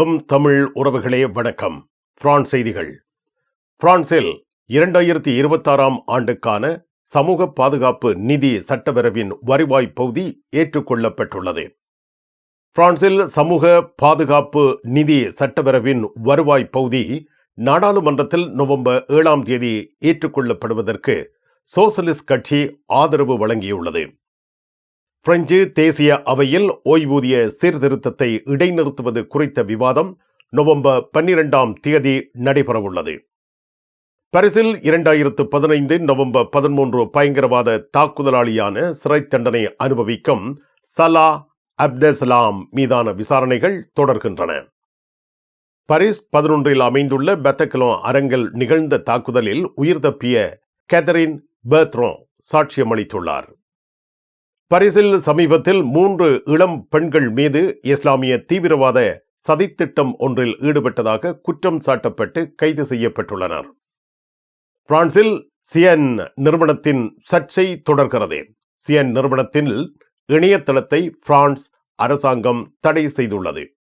M Tamil உறவுகளே வணக்கம். France செய்திகள். பிரான்சில் இரண்டாயிரத்தி இருபத்தாறாம் ஆண்டுக்கான சமூக பாதுகாப்பு நிதி சட்டப்பேரவின் வருவாய் பகுதி ஏற்றுக்கொள்ளப்பட்டுள்ளது. பிரான்சில் சமூக பாதுகாப்பு நிதி சட்டப்பேரவின் வருவாய் பகுதி நாடாளுமன்றத்தில் நவம்பர் ஏழாம் தேதி ஏற்றுக்கொள்ளப்படுவதற்கு சோசலிஸ்ட் கட்சி ஆதரவு வழங்கியுள்ளது. பிரெஞ்சு தேசிய அவையில் ஓய்வூதிய சீர்திருத்தத்தை இடைநிறுத்துவது குறித்த விவாதம் நவம்பர் பன்னிரெண்டாம் தேதி நடைபெறவுள்ளது. பரிசில் இரண்டாயிரத்து பதினைந்து நவம்பர் பதிமூன்று பயங்கரவாத தாக்குதலாளியான சிறை தண்டனை அனுபவிக்கும் சலா அப்டெஸ்லாம் மீதான விசாரணைகள் தொடர்கின்றன. பரிஸ் பதினொன்றில் அமைந்துள்ள பெத்தகலோ அரங்கில் நிகழ்ந்த தாக்குதலில் உயிர் தப்பிய கேதரின் பெர்த்ரோ சாட்சியமளித்துள்ளார். பரிசில் சமீபத்தில் மூன்று இளம் பெண்கள் மீது இஸ்லாமிய தீவிரவாத சதித்திட்டம் ஒன்றில் ஈடுபட்டதாக குற்றம் சாட்டப்பட்டு கைது செய்யப்பட்டுள்ளனர். பிரான்சில் சியன் நிறுவனத்தின் சர்ச்சை தொடர்கிறது. சியன் நிறுவனத்தில் இணையதளத்தை பிரான்ஸ் அரசாங்கம் தடை செய்துள்ளது.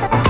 you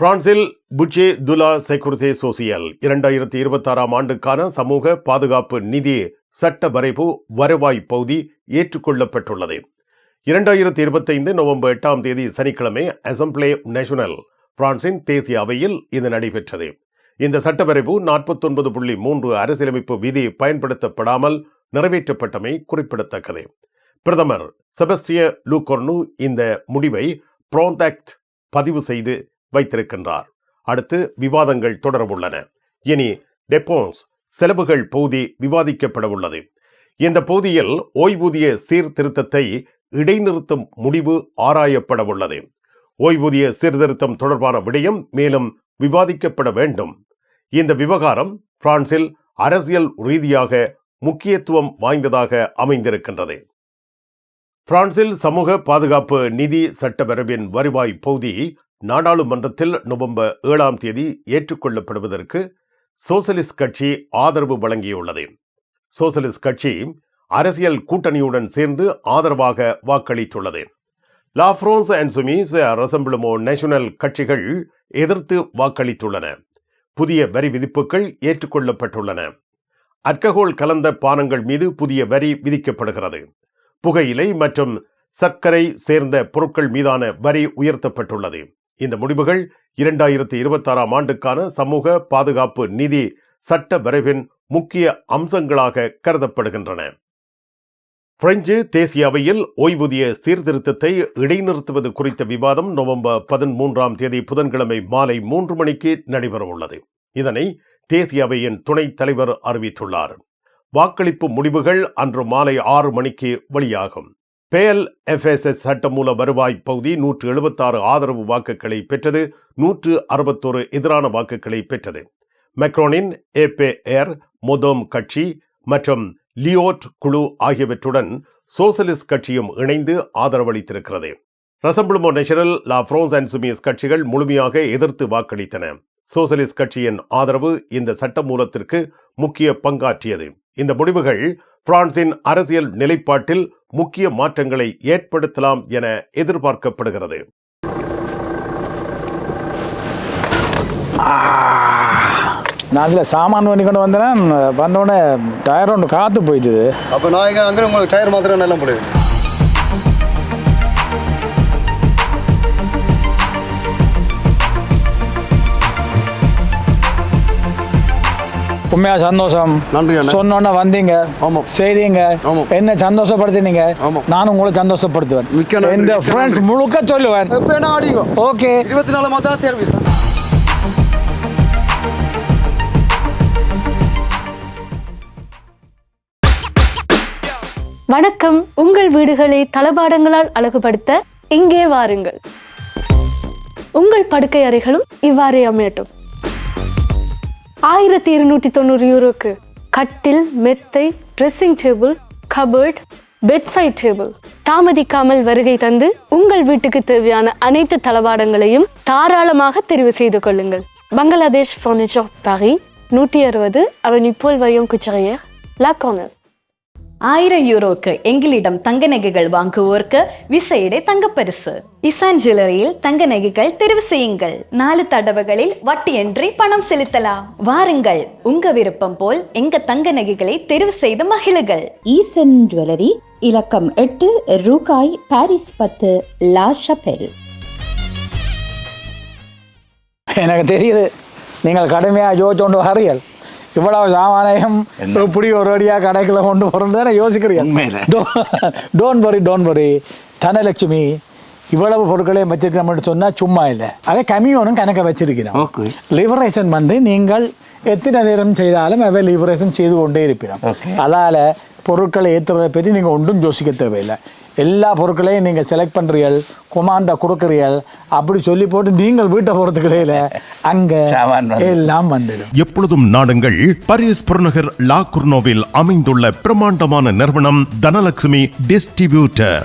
பிரான்சில் புட்ஜே துலா செக்யூரிட்டி சோசியல் இரண்டாயிரத்தி இருபத்தாறாம் ஆண்டுக்கான சமூக பாதுகாப்பு நிதி சட்ட வரைவு வருவாய் பகுதி ஏற்றுக்கொள்ளப்பட்டுள்ளது. இரண்டாயிரத்தி இருபத்தைந்து நவம்பர் எட்டாம் தேதி சனிக்கிழமை அசம்பிளே நேஷனல் பிரான்சின் தேசிய அவையில் இது நடைபெற்றது. இந்த சட்டவரைவு நாற்பத்தொன்பது புள்ளி மூன்று அரசியலமைப்பு விதி பயன்படுத்தப்படாமல் நிறைவேற்றப்பட்டமை குறிப்பிடத்தக்கது. பிரதமர் செபஸ்டிய லூகொர்னு இந்த முடிவை ப்ரோந்தாக்ட் பதிவு செய்து வைத்திருக்கின்றார். அடுத்து விவாதங்கள் தொடரவுள்ளன. இனி டெப்போன்ஸ் செலவுகள் பகுதி விவாதிக்கப்பட உள்ளது இந்த பகுதியில் ஓய்வூதிய சீர்திருத்தத்தை இடைநிறுத்தும் முடிவு ஆராயப்பட உள்ளது ஓய்வூதிய சீர்திருத்தம் தொடர்பான விடயம் மேலும் விவாதிக்கப்பட வேண்டும். இந்த விவகாரம் பிரான்சில் அரசியல் ரீதியாக முக்கியத்துவம் வாய்ந்ததாக அமைந்திருக்கின்றது. பிரான்சில் சமூக பாதுகாப்பு நிதி சட்டப்பேரவின் வருவாய் பகுதி நாடாளுமன்றத்தில் நவம்பர் ஏழாம் தேதி ஏற்றுக்கொள்ளப்படுவதற்கு சோசலிஸ்ட் கட்சி ஆதரவு வழங்கியுள்ளது. சோசலிஸ்ட் கட்சி அரசியல் கூட்டணியுடன் சேர்ந்து ஆதரவாக வாக்களித்துள்ளது. La France Insoumise Rassemblement National கட்சிகள் எதிர்த்து வாக்களித்துள்ளன. புதிய வரி விதிப்புகள் ஏற்றுக்கொள்ளப்பட்டுள்ளன. அல்கஹோல் கலந்த பானங்கள் மீது புதிய வரி விதிக்கப்படுகிறது. புகையிலை மற்றும் சர்க்கரை சேர்ந்த பொருட்கள் மீதான வரி உயர்த்தப்பட்டுள்ளது. இந்த முடிவுகள் இரண்டாயிரத்தி இருபத்தாறாம் ஆண்டுக்கான சமூக பாதுகாப்பு நிதி சட்ட வரைவின் முக்கிய அம்சங்களாக கருதப்படுகின்றன. பிரெஞ்சு தேசிய அவையில் ஓய்வூதிய சீர்திருத்தத்தை இடைநிறுத்துவது குறித்த விவாதம் நவம்பர் பதிமூன்றாம் தேதி புதன்கிழமை மாலை மூன்று மணிக்கு நடைபெறவுள்ளது. இதனை தேசிய அவையின் துணைத் தலைவர் அறிவித்துள்ளார். வாக்களிப்பு முடிவுகள் அன்று மாலை ஆறு மணிக்கு வெளியாகும். பேல் எஃப்எஸ்எஸ் சட்டமூல வருவாய் பகுதி நூற்று எழுபத்தாறு ஆதரவு வாக்குகளை பெற்றது நூற்று அறுபத்தோரு எதிரான வாக்குகளை பெற்றது. மெக்ரோனின் ஏபேஏர் மொதோம் கட்சி மற்றும் லியோட் குழு ஆகியவற்றுடன் சோசலிஸ்ட் கட்சியும் இணைந்து ஆதரவளித்திருக்கிறது. Rassemblement National La France Insoumise கட்சிகள் முழுமையாக எதிர்த்து வாக்களித்தன. சோசலிஸ்ட் கட்சியின் ஆதரவு இந்த சட்ட மூலத்திற்கு முக்கிய பங்காற்றியது. இந்த முடிவுகள் பிரான்சின் அரசியல் நிலைப்பாட்டில் முக்கிய மாற்றங்களை ஏற்படுத்தலாம் என எதிர்பார்க்கப்படுகிறது. நான் அதில் சாமான் பண்ணி கொண்டு வந்தேன் வந்தோடனே டயர் ஒன்று காற்று போயிட்டுது. அப்போ நான் அங்கே உங்களுக்கு டயர் மாத்திரம் நல்லா முடியும் உண்மையா சந்தோஷம். நன்றி அண்ணா. சொன்னோன்னே வந்தீங்க. ஆமாம். செய்தீங்க. என்ன சந்தோஷப்படுத்தினீங்க. நானும் உங்களை சந்தோஷப்படுத்துவேன். மிக்க இந்த ஃப்ரெண்ட்ஸ். முழுக்க சொல்லுவேன். இப்போ என்ன ஆடிங்க? ஓகே. இருபத்தி நாலு மாதம் சர்வீஸ் வணக்கம். உங்கள் வீடுகளை தளபாடங்களால் அழகுபடுத்த இங்கே வாருங்கள். உங்கள் படுக்கை அறைகளும் இவ்வாறே அமையட்டும். ஆயிரத்தி இருநூற்றி தொண்ணூறு யூரோக்கு. கட்டில் மெத்தை dressing table cupboard bedside table தாமதிக்காமல் வருகை தந்து உங்கள் வீட்டுக்கு தேவையான அனைத்து தளபாடங்களையும் தாராளமாக தெரிவு செய்து கொள்ளுங்கள். பங்களாதேஷ் ஃபர்னிச்சர் பாரி நூற்றி அறுபது அவன் இப்போல் வயம் குச்சரையர் லா கார்னர் ஆயிரம் யூரோக்கு எங்களிடம் தங்க நகைகள் வாங்குவோருக்கு விசையிடை தங்கப்பரிசு. இசான் ஜுவல்லரியில் தங்க நகைகள் தெரிவு செய்யுங்கள். நாலு தடவைகளில் வட்டியின்றி பணம் செலுத்தலாம். வாருங்கள். உங்க விருப்பம் போல் எங்க தங்க நகைகளை தெரிவு செய்து மகிழுங்கள். ஈசன் ஜுவல்லரி இலக்கம் எட்டு ரூகாய் பாரிஸ் பத்து லா ஷபெல் எனக்கு தெரியுது. நீங்கள் கடுமையாக ஜோதிச்சோண்டு வாரியல் இவ்வளவு சாமானியம் இப்படி ஒரு அடியாக கடைக்குள்ள கொண்டு போகிறோம் யோசிக்கிறீங்க. Don't worry don't worry Dhanalakshmi இவ்வளவு பொருட்களையும் வச்சிருக்கிறோம்னு சொன்னால் சும்மா இல்லை. அதை கம்மியோனும் கணக்க வச்சிருக்கிறோம். லிபரேஷன் வந்து நீங்கள் எத்தனை நேரம் செய்தாலும் அவை லிபரேஷன் செய்து கொண்டே இருப்பினோம் அதால் பொருட்களை ஏற்றுறதை பற்றி நீங்கள் ஒன்றும் யோசிக்க தேவையில்லை. எல்லா பொருட்களையும் நீங்கள் செலக்ட் பண்ணுறீர்கள் கொமாண்டா கொடுக்குறீர்கள் அப்படி சொல்லி போட்டு நீங்கள் வீட்டை போகிறதுக்கு இடையில அங்கே எல்லாம் வந்துடும். எப்பொழுதும் நாடுங்கள் பாரிஸ் புறநகர் லா குர்னோவில் அமைந்துள்ள பிரமாண்டமான நிறுவனம் தனலட்சுமி டிஸ்ட்ரிபியூட்டர்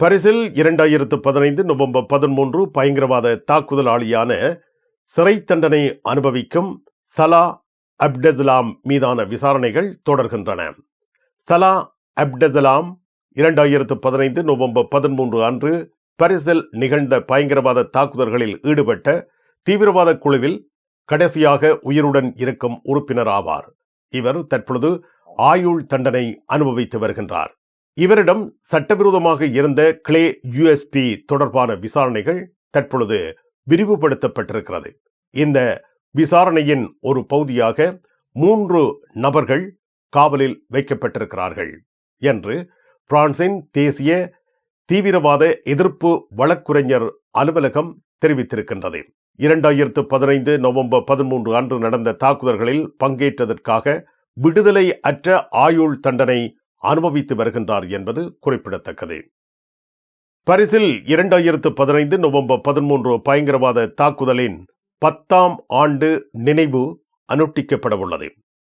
பரிசில் இரண்டாயிரத்து பதினைந்து நவம்பர் பதிமூன்று பயங்கரவாத தாக்குதலாளியான சிறை தண்டனை அனுபவிக்கும் சலா அப்டஸ்லாம் மீதான விசாரணைகள் தொடர்கின்றன. சலா அப்டஸ்லாம் இரண்டாயிரத்து பதினைந்து நவம்பர் பதிமூன்று அன்று பரிசில் நிகழ்ந்த பயங்கரவாத தாக்குதல்களில் ஈடுபட்ட தீவிரவாத குழுவில் கடைசியாக உயிருடன் இருக்கும் உறுப்பினர் ஆவார். இவர் தற்பொழுது ஆயுள் தண்டனை அனுபவித்து வருகின்றார். இவரிடம் சட்டவிரோதமாக இருந்த கிளே யுஎஸ்பி தொடர்பான விசாரணைகள் தற்பொழுது விரிவுபடுத்தப்பட்டிருக்கிறது. இந்த விசாரணையின் ஒரு பகுதியாக மூன்று நபர்கள் காவலில் வைக்கப்பட்டிருக்கிறார்கள் என்று பிரான்சின் தேசிய தீவிரவாத எதிர்ப்பு வழக்குரைஞர் அலுவலகம் தெரிவித்திருக்கின்றது. இரண்டாயிரத்து பதினைந்து நவம்பர் பதிமூன்று அன்று நடந்த தாக்குதல்களில் பங்கேற்றதற்காக விடுதலை அற்ற ஆயுள் தண்டனை அனுபவித்து வருகின்றார் என்பது குறிப்பிடத்தக்கது. பரிசில் இரண்டாயிரத்து பதினைந்து நவம்பர் பதிமூன்று பயங்கரவாத தாக்குதலின் பத்தாம் ஆண்டு நினைவு அனுஷ்டிக்கப்படவுள்ளது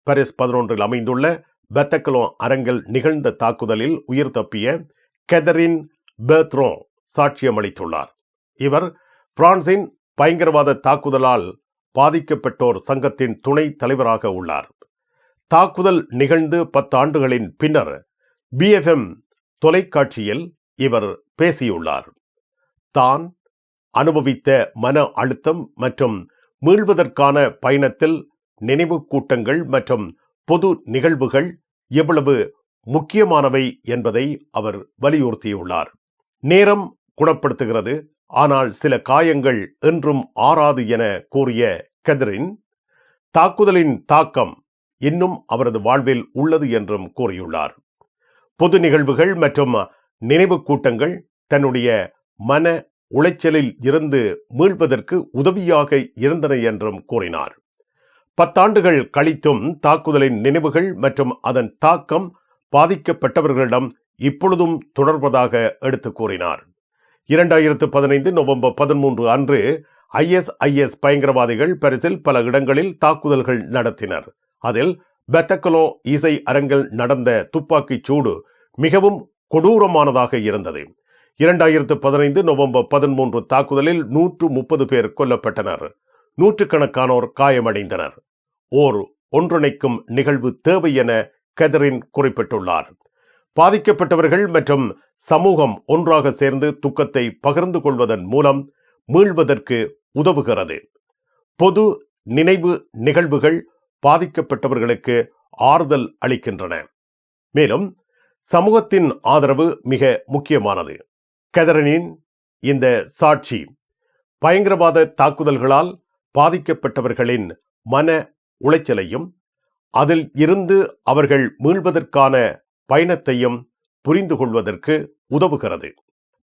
பரிஸ் பதினொன்றில் அமைந்துள்ள பெத்தக்கலோ அரங்கில் நிகழ்ந்த தாக்குதலில் உயிர் தப்பிய கெதரின் பெத்ரோ சாட்சியமளித்துள்ளார். இவர் பிரான்சின் பயங்கரவாத தாக்குதலால் பாதிக்கப்பட்டோர் சங்கத்தின் துணை தலைவராக உள்ளார். தாக்குதல் நிகழ்ந்து பத்தாண்டுகளின் பின்னர் பிஎஃப்எம் தொலைக்காட்சியில் இவர் பேசியுள்ளார். தான் அனுபவித்த மன அழுத்தம் மற்றும் மீள்வதற்கான பயணத்தில் நினைவு கூட்டங்கள் மற்றும் பொது நிகழ்வுகள் எவ்வளவு முக்கியமானவை என்பதை அவர் வலியுறுத்தியுள்ளார். நேரம் குணப்படுத்துகிறது ஆனால் சில காயங்கள் என்றும் ஆறாது என கூறிய கெதரின் தாக்குதலின் தாக்கம் இன்னும் அவரது வாழ்வில் உள்ளது என்றும் கூறியுள்ளார். பொது நிகழ்வுகள் மற்றும் நினைவு கூட்டங்கள் தன்னுடைய மன உளைச்சலில் இருந்து மீள்வதற்கு உதவியாக இருந்தன என்றும் கூறினார். பத்தாண்டுகள் கழித்தும் தாக்குதலின் நினைவுகள் மற்றும் அதன் தாக்கம் பாதிக்கப்பட்டவர்களிடம் இப்பொழுதும் தொடர்வதாக எடுத்து கூறினார். இரண்டாயிரத்து பதினைந்து நவம்பர் பதிமூன்று அன்று ஐஎஸ்ஐஎஸ் பயங்கரவாதிகள் பரிசில் பல இடங்களில் தாக்குதல்கள் நடத்தினர். அதில் பெத்தக்கலோ இசை அரங்கில் நடந்த துப்பாக்கிச் சூடு மிகவும் கொடூரமானதாக இருந்தது. இரண்டாயிரத்து பதினைந்து நவம்பர் பதிமூன்று தாக்குதலில் நூற்று முப்பது பேர் கொல்லப்பட்டனர். நூற்றுக்கணக்கானோர் காயமடைந்தனர். ஓர் ஒன்றிணைக்கும் நிகழ்வு தேவை என கெதரின் குறிப்பிட்டுள்ளார். பாதிக்கப்பட்டவர்கள் மற்றும் சமூகம் ஒன்றாக சேர்ந்து துக்கத்தை பகிர்ந்து கொள்வதன் மூலம் மீள்வதற்கு உதவுகிறது. பொது நினைவு நிகழ்வுகள் பாதிக்கப்பட்டவர்களுக்கு ஆறுதல் அளிக்கின்றன. மேலும் சமூகத்தின் ஆதரவு மிக முக்கியமானது. கெதரனின் இந்த சாட்சி பயங்கரவாத தாக்குதல்களால் பாதிக்கப்பட்டவர்களின் மன உளைச்சலையும் அதில் இருந்து அவர்கள் மீள்வதற்கான பயணத்தையும் புரிந்து கொள்வதற்கு உதவுகிறது.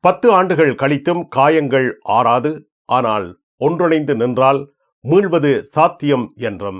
பத்து ஆண்டுகள் கழித்தும் காயங்கள் ஆறாது ஆனால் ஒன்றிணைந்து நின்றால் மீள்வது சாத்தியம் என்றும்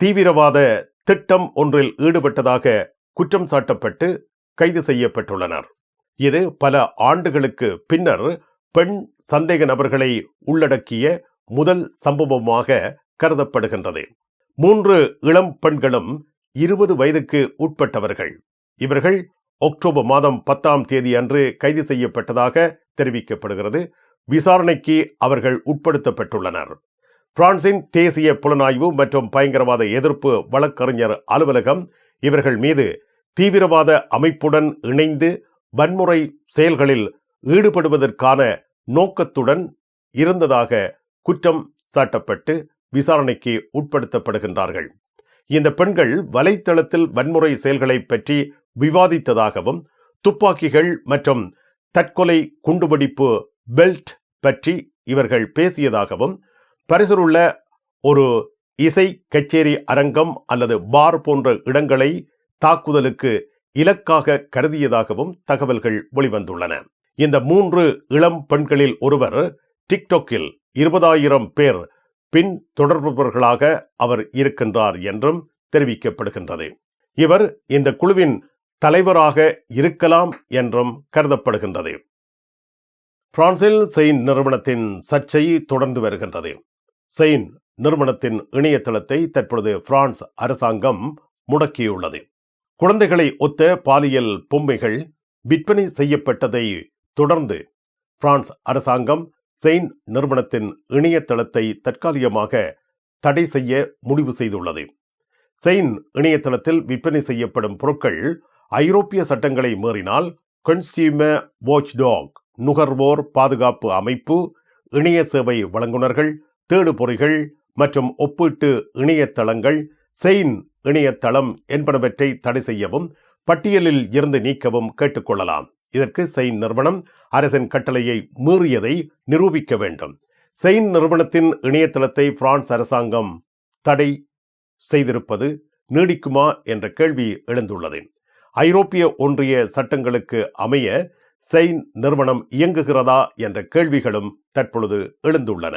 தீவிரவாத திட்டம் ஒன்றில் ஈடுபட்டதாக குற்றம் சாட்டப்பட்டு கைது செய்யப்பட்டுள்ளனர். இது பல ஆண்டுகளுக்கு பின்னர் பெண் சந்தேக நபர்களை உள்ளடக்கிய முதல் சம்பவமாக கருதப்படுகின்றது. மூன்று இளம் பெண்களும் இருபது வயதுக்கு உட்பட்டவர்கள். இவர்கள் அக்டோபர் மாதம் பத்தாம் தேதி அன்று கைது செய்யப்பட்டதாக தெரிவிக்கப்படுகிறது. விசாரணைக்கு அவர்கள் உட்படுத்தப்பட்டுள்ளனர். பிரான்சின் தேசிய புலனாய்வு மற்றும் பயங்கரவாத எதிர்ப்பு வழக்கறிஞர் அலுவலகம் இவர்கள் மீது தீவிரவாத அமைப்புடன் இணைந்து வன்முறை செயல்களில் ஈடுபடுவதற்கான நோக்கத்துடன் இருந்ததாக குற்றம் சாட்டப்பட்டு விசாரணைக்கு உட்படுத்தப்படுகின்றார்கள். இந்த பெண்கள் வலைத்தளத்தில் வன்முறை செயல்களை பற்றி விவாதித்ததாகவும் துப்பாக்கிகள் மற்றும் தற்கொலை குண்டுபிடிப்பு பெல்ட் பற்றி இவர்கள் பேசியதாகவும் பரிசிலுள்ள ஒரு இசை கச்சேரி அரங்கம் அல்லது பார் போன்ற இடங்களை தாக்குதலுக்கு இலக்காக கருதியதாகவும் தகவல்கள் வெளிவந்துள்ளன. இந்த மூன்று இளம் பெண்களில் ஒருவர் டிக்டாக்கில் இருபதாயிரம் பேர் பின் தொடர்பவர்களாக அவர் இருக்கின்றார் என்றும் தெரிவிக்கப்படுகின்றது. இவர் இந்த குழுவின் தலைவராக இருக்கலாம் என்றும் கருதப்படுகின்றது. பிரான்சில் செயின் நிறுவனத்தின் சர்ச்சை தொடர்ந்து வருகின்றது. செயின் நிறுவனத்தின் இணையதளத்தை தற்பொழுது பிரான்ஸ் அரசாங்கம் முடக்கியுள்ளது. குழந்தைகளை ஒத்த பாலியல் பொம்மைகள் விற்பனை செய்யப்பட்டதை தொடர்ந்து பிரான்ஸ் அரசாங்கம் செயின் நிறுவனத்தின் இணையதளத்தை தற்காலிகமாக தடை செய்ய முடிவு செய்துள்ளது. செயின் இணையதளத்தில் விற்பனை செய்யப்படும் பொருட்கள் ஐரோப்பிய சட்டங்களை மீறினால் கன்சியூமர் வாட்ச்டாக் நுகர்வோர் பாதுகாப்பு அமைப்பு இணைய சேவை வழங்குனர்கள் தேடுபொறிகள் மற்றும் ஒப்பீட்டு இணையதளங்கள் செயின் இணையதளம் என்பனவற்றை தடை செய்யவும் பட்டியலில் இருந்து நீக்கவும் கேட்டுக்கொள்ளலாம். இதற்கு செயின் நிறுவனம் அரசின் கட்டளையை மீறியதை நிரூபிக்க வேண்டும். செயின் நிறுவனத்தின் இணையதளத்தை பிரான்ஸ் அரசாங்கம் தடை செய்திருப்பது நீடிக்குமா என்ற கேள்வி எழுந்துள்ளது. ஐரோப்பிய ஒன்றிய சட்டங்களுக்கு அமைய செயின் நிறுவனம் இயங்குகிறதா என்ற கேள்விகளும் தற்பொழுது எழுந்துள்ளன.